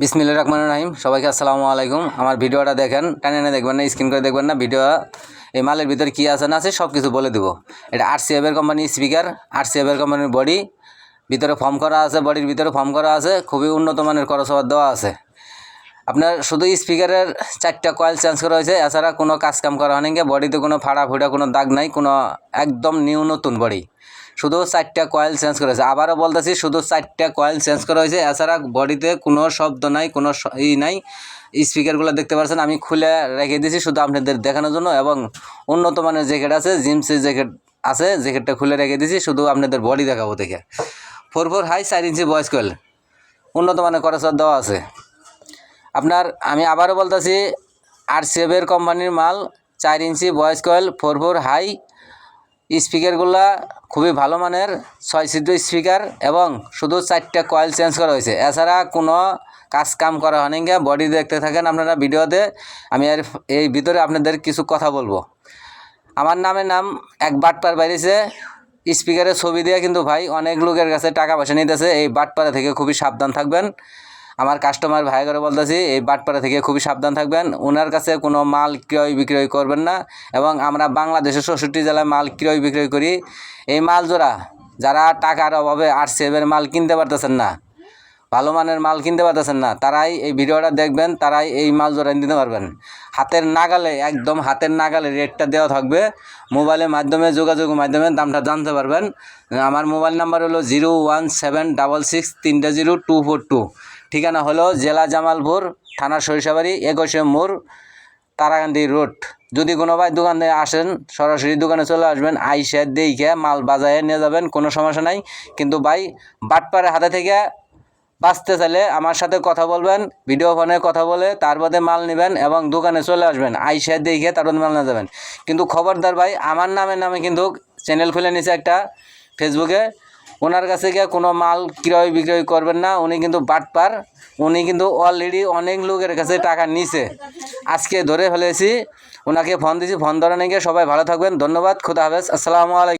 বিসমিল্লা রহমান রাহিম। সবাইকে আসসালামু আলাইকুম। আমার ভিডিওটা দেখেন, টানে টানে দেখবেন না স্ক্রিন করে দেখবেন না। ভিডিও এই মালের ভিতরে কী আছে না আছে সব কিছু বলে দেবো। এটা আর সি এফের কোম্পানির স্পিকার আর সি এফের কোম্পানির বডি ভিতরে ফর্ম করা আছে বডির ভিতরে ফর্ম করা আছে। খুবই উন্নত মানের করসবার দেওয়া আছে। আপনার শুধু স্পিকারের চারটা কয়েল চেঞ্জ করা হয়েছে। এছাড়া কোনো কাজকাম করা হয়নি। বডিতে কোনো ফাড়া ফুটা কোনো দাগ নাই, কোনো একদম নিউ নতুন বডি শুধু চারটা কয়েল চেঞ্জ করা হয়েছে আবারও বলতেছি, শুধু চারটা কয়েল চেঞ্জ করা হয়েছে। এছাড়া বডিতে কোনো শব্দ নাই, কোনো ই নাই। স্পিকারগুলো দেখতে পাচ্ছেন আমি খুলে রেখে দিয়েছি শুধু আপনাদের দেখানোর জন্য। এবং উন্নত মানের জ্যাকেট আছে জিমসের জ্যাকেট আছে জ্যাকেটটা খুলে রেখে দিয়েছি, শুধু আপনাদের বডি দেখাবো দেখে। ফোর ফোর হাই চার ইঞ্চি বয়স কয়েল উন্নত মানের করসর দেওয়া আছে। আপনার, আমি আবারও বলতেছি আর সেভের কোম্পানির মাল, চার inch voice coil four four high স্পিকারগুলা খুবই ভালো মানের, ছয় সিদ্ধ স্পিকার এবং শুধু চারটা কয়েল চেঞ্জ করা হয়েছে। এছাড়া কোনো কাজ কাম করা হয়নি বডি দেখতে থাকেন আপনারা ভিডিওতে। আমি আর এই ভিতরে আপনাদের কিছু কথা বলব। আমার নামে নাম এক বাটপার বাইরেছে স্পিকারের ছবি দিয়ে কিন্তু ভাই অনেক লোকের কাছে টাকা পয়সা নিতেছে। এই বাটপাড়া থেকে খুবই সাবধান থাকবেন। আমার কাস্টমার ভাই করে বলতেছি, এই বাটপাড়া থেকে খুবই সাবধান থাকবেন। ওনার কাছে কোনো মাল ক্রয় বিক্রয় করবেন না এবং আমরা বাংলাদেশের চৌষট্টি জেলায় মাল ক্রয় বিক্রয় করি। এই মাল জোড়া, যারা টাকার অভাবে আর সেভের মাল কিনতে পারতেছেন না, ভালো মানের মাল কিনতে পারতেছেন না, তারাই এই ভিডিওটা দেখবেন, তারাই এই মাল জোড়া নিতে পারবেন। হাতের নাগালে, একদম হাতের নাগালে রেটটা দেওয়া থাকবে। মোবাইলের মাধ্যমে যোগাযোগের মাধ্যমে দামটা জানতে পারবেন। আমার মোবাইল নাম্বার হলো zero one seven double six তিনটে জিরো টু ফোর টু। ঠিকানা হলো জেলা জামালপুর, থানা সরিষাবাড়ি, একুশে মোড় তারাকান্দি রোড। যদি কোনো ভাই দোকানে আসেন, সরাসরি দোকানে চলে আসবেন, আইসে দেখে মাল বাজারে নিয়ে যাবেন, কোনো সমস্যা নাই। কিন্তু ভাই, বাটপাড়ের হাতে থেকে বাঁচতে চাইলে আমার সাথে কথা বলবেন, ভিডিও ফোনে কথা বলে, তার বাদে মাল নেবেন এবং দোকানে চলে আসবেন, আইসা দেখে তারপর মাল নিয়ে যাবেন। কিন্তু খবরদার ভাই, আমার নামে নামে কিন্তু চ্যানেল খুলে নিছে একটা ফেসবুকে ওনার কাছে গিয়ে কোনো মাল ক্রয় বিক্রয় করবেন না, উনি কিন্তু বাটপার। উনি কিন্তু অলরেডি অনেক লোকের কাছে টাকা নিছে। আজকে ধরে ফেলেছি, ওনাকে ফোন দিয়েছি ফোন ধরে নিয়ে সবাই ভালো থাকবেন, ধন্যবাদ, খুদা হাফেজ, আসসালামু আলাইকুম।